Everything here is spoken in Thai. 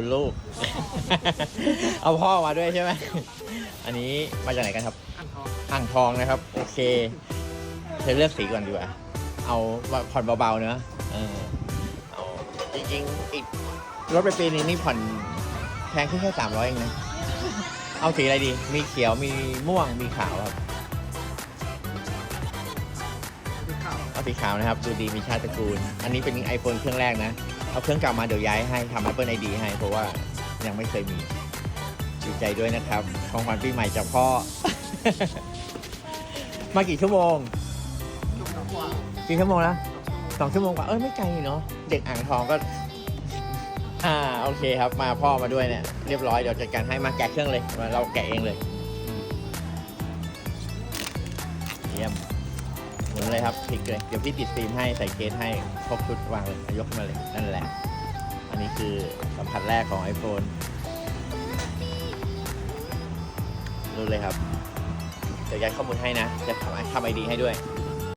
คุณลูก เอาพ่อมาด้วยใช่ไหม อันนี้มาจากไหนกันครับอ่างทองอ่างทองนะครับ โอเคเธอเลือกสีก่อนดีกว่า เอาผ่อนเบาๆเนอะเออเอาจริงๆอีกรถไปปีนึงนี่ผ่อนแพงขึ้นแค่สามร้อยเองนะ เอาสีอะไรดี มีเขียว มีม่วง มีขาวครับ สีขาวนะครับดูดีมีชาติตระกูล อันนี้เป็น iPhone เครื่องแรกนะ เอาเครื่องเก่ามาเดี๋ยวย้ายให้ทำ Apple ID ให้เพราะว่ายังไม่เคยมีดีใจด้วยนะครับ ของขวัญปีใหม่จากพ่อ มากี่ชั่วโมง กี่ชั่วโมงแล้วสองชั่วโมงกว่า เอ้ยไม่ไกลเนาะ เด็กอ่างทองก็ อ่าโอเคครับ มาพ่อมาด้วยเนี่ย เรียบร้อยเดี๋ยวจัดการให้มาแกะเครื่องเลย เราแกะเองเลย เยี่ยม หมุนเลยครับพลิกเลยเดี๋ยวพี่ติดฟิล์มให้ใส่เคสให้ครบชุดวางเลยยกมาเลยนั่นแหละ อันนี้คือสัมผัสแรกของ iPhone รู้เลยครับเดี๋ยวยัดข้อมูลให้นะ จะทำทำไอดีให้ด้วย